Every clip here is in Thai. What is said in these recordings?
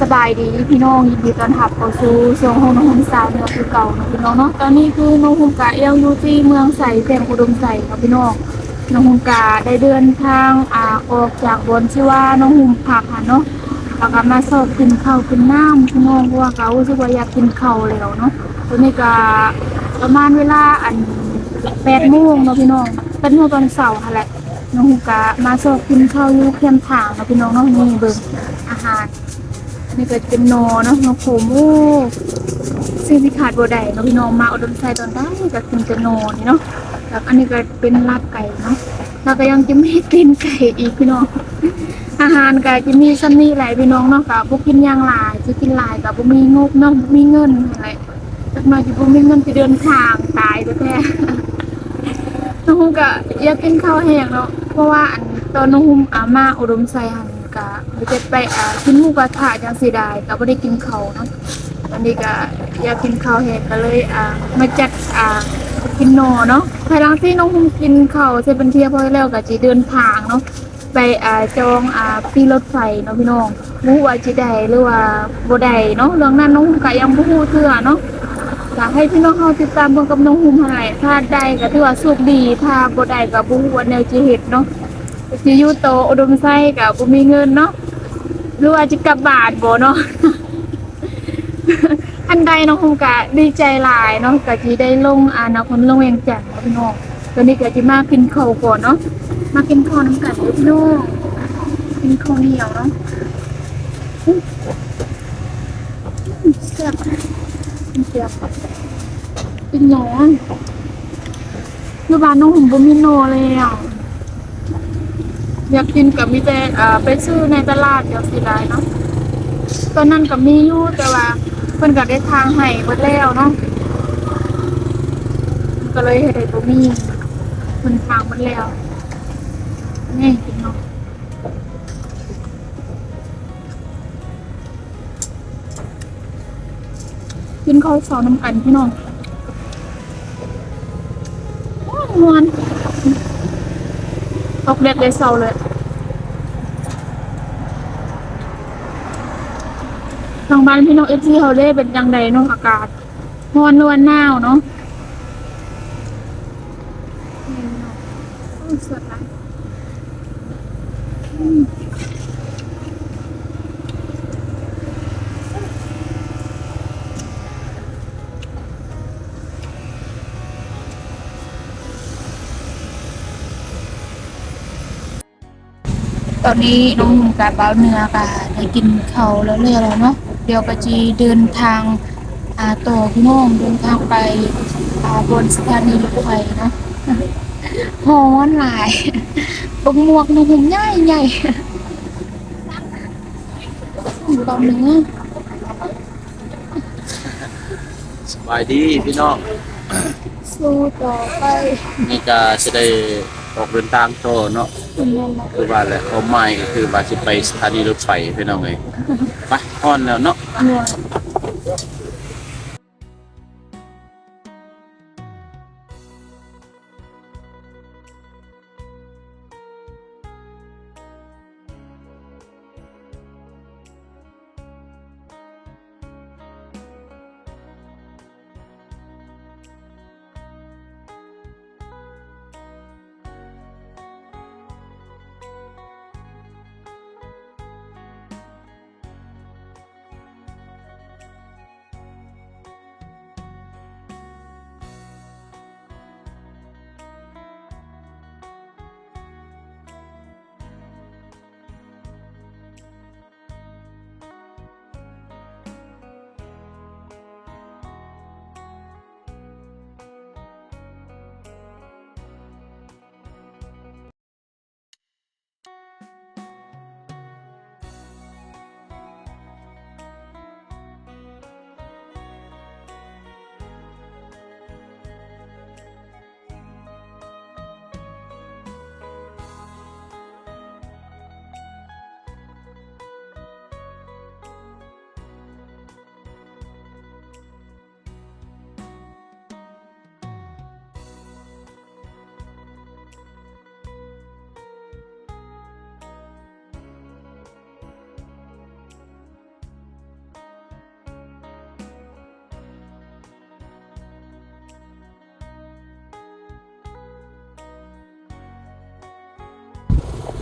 สบายดีพี่น้องยินดีต้อนรับเข้าสู่ช่วงของน้องหุ่มสาวเนื้อคือเก่าเนาะพี่น้องเนาะตอนนี้คือน้องหุ่มกะเอลอยู่ที่เมืองใสแข่งอุดมใสเนาะพี่น้องน้องหุ่มกะได้เดินทางอ่าออกจากบนชื่อว่าน้องหุ่มผักค่ะเนาะแล้วก็มาสอบกินข้าวกินน้ำพี่น้องเพราะว่าเขารู้สึกว่าอยากกินข้าวแล้วเนาะตอนนี้ก็ประมาณเวลาอันแปดโมงเนาะพี่น้องเป็นโมงตอนเสาร์ค่ะแหละน้องหุ่มกะมาสอบกินข้าวอยู่เคียมทางเนาะพี่น้องเนาะนี่เบิ่งอาหาร นนี้ก็จะเป็นโนเนาะโนโคโมูสิ่งที่ขาดบ่ได้เนาะพี่น้องมาอุดมไซตอนได้ก็กินจะโนนี่เนาะแล้วอันนี้ก็เป็นลาบไก่เนาะแล้วก็ยังจะมีตีนไก่อีกพี่น้องอาหารก็จะมีซันนี่หลายพี่น้องเนาะก็บ่กินยางลายจะกินลายก็บ่มีงบเนาะมีเงินอะไรจักหน่อยสิบ่มีเงินสิเดินทางตายแท้น้องหุ้มก็อยากกินข้าวแห้งเนาะเพราะว่าอันตอนน้องหุ้มอามาอุดมไซหัน ก็ไปเจ็ดไปอ่ากินหมูกระทะจังสีได้ก็บ่ได้กินเขาวเนาะอันนี้ก็อยากกินข้าวแห้งก็เลยอ่ามาจัดอ่ากินโนเนาะภายหลังที่น้องหุ้มกินข้าวเสร็จเป็นเที่ยพอแล้วก็สิเดินทางเนาะไปอ่าจองอ่าปีรถไฟเนาะพี่น้องบ่รู้ว่าสิได้หรือว่าบ่ได้เนาะเรื่องนั้นน้องหุ้มก็ยังบ่ฮู้เทื่อเนาะ อยากให้พี่น้องเขาติดตามเบิ่งกับน้องหุ่มหายถ้าได้ก็ถือว่าสุขดี ถ้าบ่ได้ก็บ่ฮู้ว่าแนวสิเฮ็ดเนาะสิอยู่โตอุดมไส้ก็บ่มีเงินเนาะ หรือว่าจะกลับบ้านบ่เนาะ อันใดน้องหุ่มก็ดีใจหลายเนาะก็สิได้ลงอ่านครลงเวียงจันทน์เนาะพี่น้องตอนนี้ก็สิมากินข้าวก่อนเนาะ มากินข้าวน้ำกันเด้อพี่น้องกินข้าวเหนียวเนาะอื้อแซ่บแซ่บเป็นหยังอยู่บ้านน้องหุ่มบ่มีโนเลยอะ อยากกินกับมีแต่อ่อไปซื้อในตลาดเดี๋ยวสิได้เนาะตอนนั้นก็มีอยู่แต่ว่าเพิ่นก็ได้ทางให้เบิดแล้วเนาะก็เลยเฮ็ดให้บ่มีเพิ่นทางเบิดแล้วนี่กินเนาะกินข้าวเช้าน้ำกันพี่น้องมวน ออกเด็กเลยเศร้าเลยทางบ้านพี่น้องเอฟซีเขาเล่เป็นยังไงน้องอากาศร้อนนวลหนาวเนาะสวยนะ ตอนนี้น้องหนุ่มกับเบ้าเนื้อค่ะได้กินเขาวแล้วเรื่อยแล้วเนาะเดี๋ยวก็จีเดินทางอ่าต่อพี่น้องเดินทางไปอ่าบนสถานีรถไฟเนาะฮ้อนหลายตรงหมวกน้องหุ่มใหญ่ใหญ่เบ้าเนื้อสบายดีพี่น้อง สู้ต่อไป นี่ก็จะได้ ออกเดินทางโตเนาะเป็นยังไงคือว่าแหละเขาไม่ก็คือว่าจะไปสถานีรถไฟพี่น้องเลยไปอ่อนแล้วเนาะ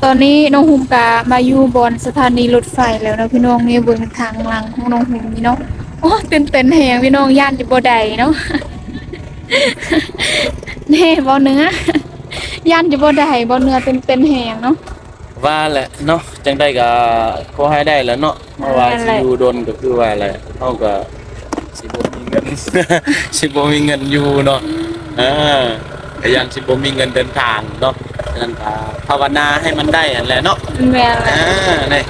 ตอนนี้น้องหุมกะมาอยู่บนสถานีรถไฟแล้วเนาะพี่น้องนี่เบิ่งทางหลังของน้องหุมนี่เนาะโอ้ตื่นเต้นแฮงพี่น้องย่านจะบ่ได้เนาะแน่บ่เนื้อย่านจะบ่ได้บ่เนื้อเต้นเต้นแฮงเนาะว่าแหละเนาะจังได้ก็ขอให้ได้แล้วเนาะเพราะว่านั่นสิแหละอยู่ดนก็คือว่าแหละเฮาก็สิบ่มีเงินสิบ่มีเงินอยู่เนาะเออก็ยังสิบ่มีเงินเดินทางเนาะฉะ นั้นก็ภาวนาให้มันได้นั่นแหละเนาะแม่นแหละอ่านี่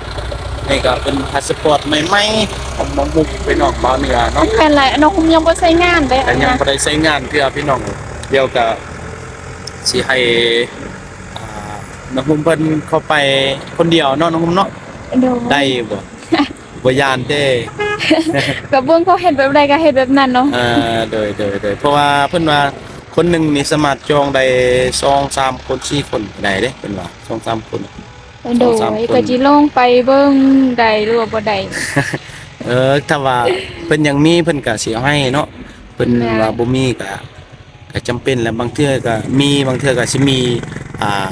นี่ก็เป็นพาสปอร์ตใหม่ๆของน้องมุกไปนอกบ้านเหนือเนาะแม่นแหละน้องหุมยังบ่ใช้งานเด้แต่อันยังนะบ่ได้ใช้งานเพื่อพี่น้องเดียวกับสิให้อ่าน้องมุมเพิ่นเข้าไปคนเดียวเนาะน้องมุมเนาะโดได้บ่ บ่ยานเด้ก็เบิ่งเขาเฮ็ดแบบใดก็เฮ็ดแบบนั้นเนาะ อ่าโดยโดยโดยเพราะว่าเพิ่นว่า คนหนึงนี่สามารถจองได้2 3คน4คนได้เด้เพิ่นว่า2 3คน โดสองสามยคน ก็สิลงไปเบิ่งได้หรือว่าบ่ได้เออถ้าว่าเพิ่นยังมีเพิ่นก็สิเอาให้เนาะเพิ่นแม่ว่าบ่มีก็ก็จำเป็นแหล้วบางเทื่อก็มีบางเทื่อก็สิมีอ่า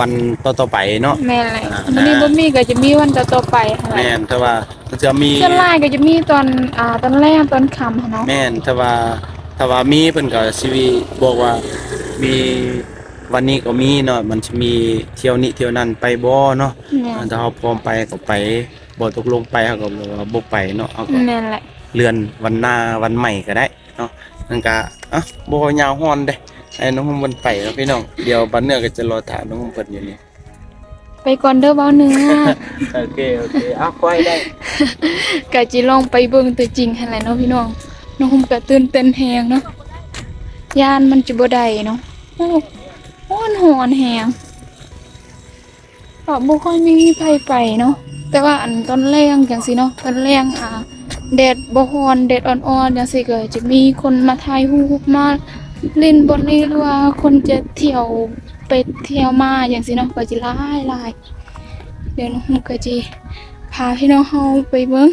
วันต่อๆไปเนาะ แม่นแหละอ่า มื้อนี้บ่มีก็จะมีวันต่อๆไปหั่นแหแม่ละนถ้าว่าจะมี ส่วนหลายก็จะมีตอนอ่าตอนแรกตอนค่ำหั่นเนาะแม่นถ้าว่า ถ้าว่ามีเพิ่นก็สิวิบอกว่ามีวันนี้ก็มีเนาะมันสิมีเที่ยวนี้เที่ยวนั้นไปบ่เนาะแม่นถ้าเฮาพร้อมไปก็ไปบ่ตกลงไปเฮาก็บอกว่าบ่ไปเนาะเฮาก็แม่นแหละเลื่อนวันหน้าวันใหม่ก็ได้เนาะนั่นก็อะบ่ยาวฮ้อนเด้ให้น้องมันไปแล้วพี่น้องเดี๋ยวบัดเนื้อก็จะรอถามน้องเพิ่นอยู่นี่ไปก่อนเด้อเว้าเนื้อโอเคโอเคอะค่อยได้ก็จิลองไปเบิ่งตัวจริงหั่นแหละเนาะพี่น้อง น้องผมก็ตื่นเต้นแฮงเนาะย่านมันจะบ่ได้เนาะโอ้ฮ้อนหอนแฮงก็บ่ค่อยมีไผไปเนาะแต่ว่าอันตอนแรงจังซี่เนาะตอนแรงอ่าแดดบ่ฮ้อนแดดอ่อนๆจังซี่ก็จะมีคนมาถ่ายรูปมาเล่นบนนี้หรือว่าคนจะเที่ยวไปเที่ยวมาจังซี่เนาะก็สิหลายหลายเดี๋ยวน้องก็สิพาพี่น้องเฮาไปเบิ่ง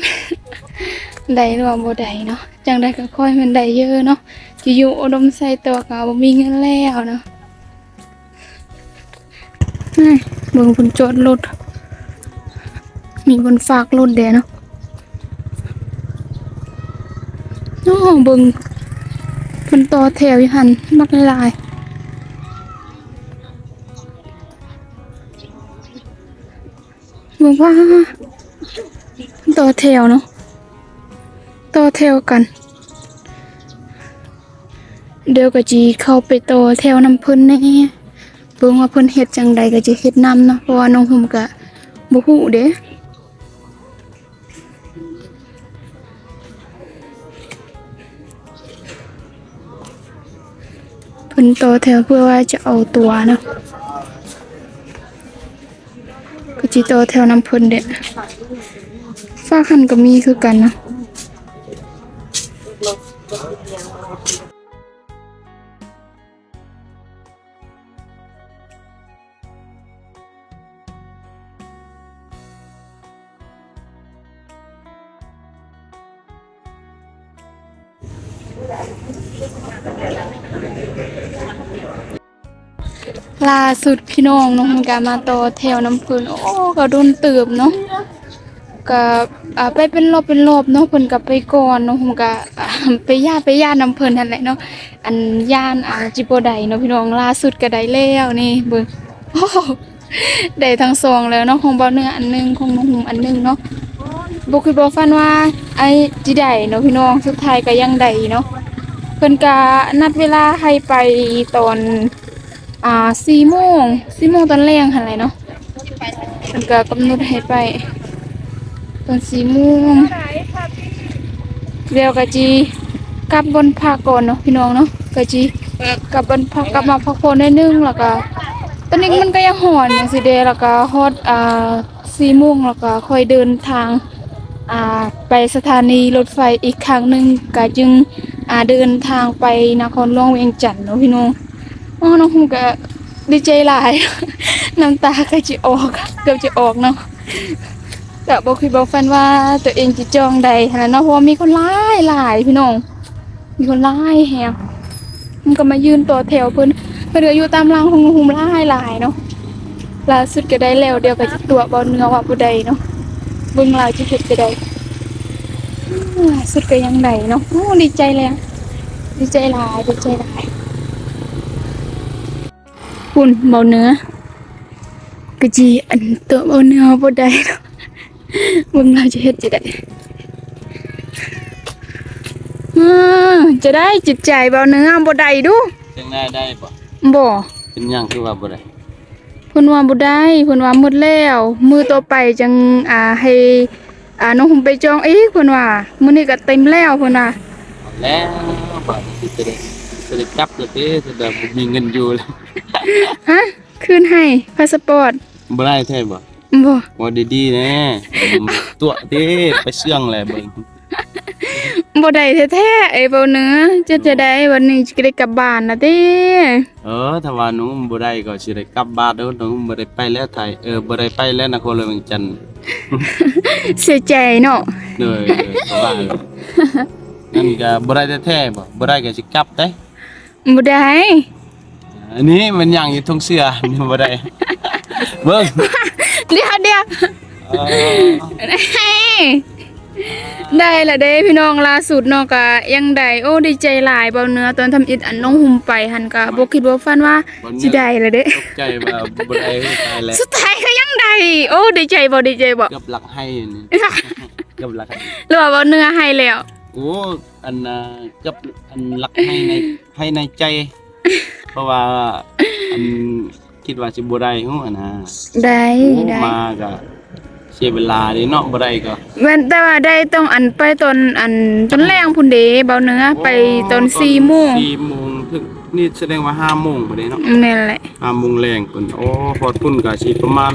ได้หรือว่าบ่ได้เนาะจังได้ก็ค่อยมันได้เยอะเนาะสิอยู่อุดมใส่ตัวก็บ่มีเงินแล้วเนาะนี่เบิ่งเพิ่นจอดรถมีคนฝากรถแดเนาะโอ้เบิ่งเพิ่นต่อแถวอยู่หั่นมักหลายเบิ่งว่าต่อแถวเนาะ ต่อแถวกัน เดี๋ยวก็จีเข้าไปต่อแถวนำเพิ่นแน่เบิ่งว่าเพิ่นเฮ็ดจังใดก็จะเฮ็ดนำเนาะเพราะว่าน้องหุ่มก็บ่ฮู้เด้เพิ่นต่อแถวเพื่อว่าจะเอาตัวเนาะก็จิต่อแถวนำเพิ่นเด้ฟ้าคันก็มีคือกันเนาะ สุดพี่น้องน้องกามาต่อแถวน้ำพื้นโอ้ก็โดนเติบเนาะก็อ่าไปเป็นรอบเป็นรอบเนาะเพิ่นก็ไปก่อนเนาะผมก็ไปญาติไปญาตินำเพิ่นนั่นแหละเนาะอันย่านอ่าจิโปไดเนาะพี่น้องล่าสุดก็ได้แล้วนี่เบิ่งโอ้โหได้ทั้งสองแล้วเนาะของเบาเนื้ออันหนึงของน้องหุมอันหนึงเนาะบ่คือบ่ฟันว่าไอ้จิได้เนาะพี่น้องสุดท้ายก็ยังได้เนาะเพิ่นก็นัดเวลาให้ไปตอน อ่า4โมง4โมงตอนแรงหั่นแหละเนาะเพิ่นก็กำหนดให้ไป ตอนสี่โมงเดี๋ยวกะจีกลับบนพักก่อนเนาะพี่น้องเนาะกะจีกลับบนพักกลับมาพักผ่อนได้นึงแล้วก็ตอนนี้มันก็ยังหอนอย่างสิเดแล้วก็ฮอดอ่าสี่โมงแล้วก็ค่อยเดินทางอ่าไปสถานีรถไฟอีกครั้งหนึ่งก็จึงอ่าเดินทางไปนครหลวงเวียงจันทน์เนาะพี่น้อง อ๋อน้องฮูก็ดีใจหลายน้ำตาก็จะออกเกือบจะออกเนาะแต่บอกคือบอกแฟนว่าตัวเองจะจองใดขนาดเนาะเพราะมีคนหลายหลายพี่น้อง มีคนหลายแฮงมันก็มายืนต่อแถวเพิ่นเพิ่นอยู่ตามรางของหุมหลายหลายเนาะล่าสุดก็ได้แล้วเดียวก็จะตัวเบาเนื้อว่าผู้ใดเนาะเบิ่งลาวจะเฮ็ดจะได้สุดก็ยังได้เนาะดีใจเลยอะดีใจหลายดีใจหลาย คุณเบาเนื้อกะจีอันตัวเบาเนื้อบ่ได้เนาะเบิ่งลาวจะเฮ็ดจะได้อือจะได้จิตใจเบาเนื้อบ่ได้ดูจังได้ได้บ่บ่เป็นหยังคือว่าบ่ได้เพิ่นว่าบ่ได้เพิ่นว่าหมดแล้ว มือต่อไปจังอ่าให้อ่าน้องหุ่มไปจองอีกเพิ่นว่ามื้อนี้ก็เต็มแล้วเพิ่นว่าเอาแล้วบ่สิจะได้จะได้กลับแล้วเด้จะได้บ่มีเงินอยู่แล้ว ฮะคืนให้พาสปอร์ตบ่ได้แท้บ่บ่บ่ดีๆแน่ตัวเด้ไปเชื่องแหละเบิ่งบ่ได้แท้ๆไอ้เบ่เนื้อจะจะได้วันนี้จะได้กลับบ้านนะเด้เออถ้าว่าหนูบ่ได้ก็สิได้กลับบ้านเด้อหนูบ่ได้ไปแล้วไทยเออบ่ได้ไปแล้วนครหลวงเวียงจันทน์เสียใจเนาะเด้อเพราะว่านั่นก็บ่ได้แท้ๆบ่บ่ได้ก็สิกลับเด้บ่ได้ อันนี้มันยังอยู่ทงเสื้อนี่บ่ได้เบิ่งเดี๋ยวเดี๋ยวเออได้ละเด้พี่น้องล่าสุดเนาะก็ยังได้โอ้ดีใจหลายเบาเนื้อตอนทำอิฐอันน้องหุ่มไปหันก็บ่คิดว่าฝันว่าสิได้ละเด้ตกใจว่าบ่ได้ตายแล้วสุดท้ายก็ยังได้โอ้ดีใจบ่ดีใจบ่เกือบหลักให้นี่เกือบหลักให้หรือว่าบ่เนื้อให้แล้วโอ้อันน่ะเกือบอันหลักให้ในให้ในใจ เพราะว่าอันคิดว่าสิบ่ได้ฮู้อันน่ะได้โอ้ได้มาก็เสียเวลาเดิเนาะบ่ได้ก็ แม่นแต่ว่าได้ต้องอันไปตอนอันตอนแรงพุ่นเด้เบาเนื้อไปตอน4โมงสี่โมงถึงนี่แสดงว่าห้าโมงบ่ได้เนาะแม่นแหละห้าโมงแรงพุ่นโอ้พอพุ่นก็สิประมาณ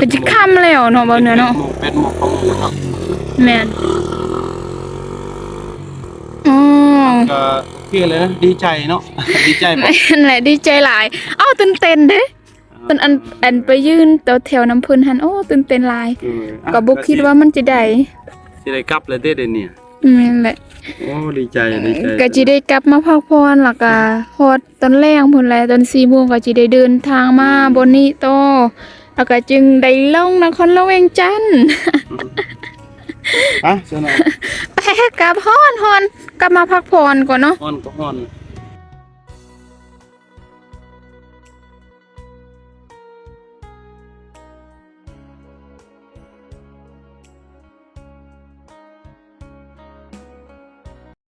ก็จะค่ำแล้วเนาะเบาเนื้อเนาะแปดโมงเก้าโมงครับแม่นอ๋อ ก็โอเคเลยนะดีใจเนาะ ดีใจบ่นั่นแหละดีใจหลายเอ้าตื่นเต้นเด้ตอนอันอันไปยืนแถวแถวน้ำเพิ่นหันโอ้ตื่นเต้นหลายเอออะก็บ่คิดว่ามันจะได้สิได้กลับเลยเด้เดี๋ยวนี้นั่นแหละโอ้ดีใจดีใจก็จิได้กลับมาพักผ่อนแล้วก็ฮอดตอนแรกพุ่นแหละตอน4โมงก็จิได้เดินทางมาบนนี้ต่อแล้วก็จึงได้ลงนครหลวงเวียงจันทน์อะเสยหนอไปกลับฮ้อนฮอนกลับมาพักผ่อนก่อนเนาะฮ้อนก็ฮ้อน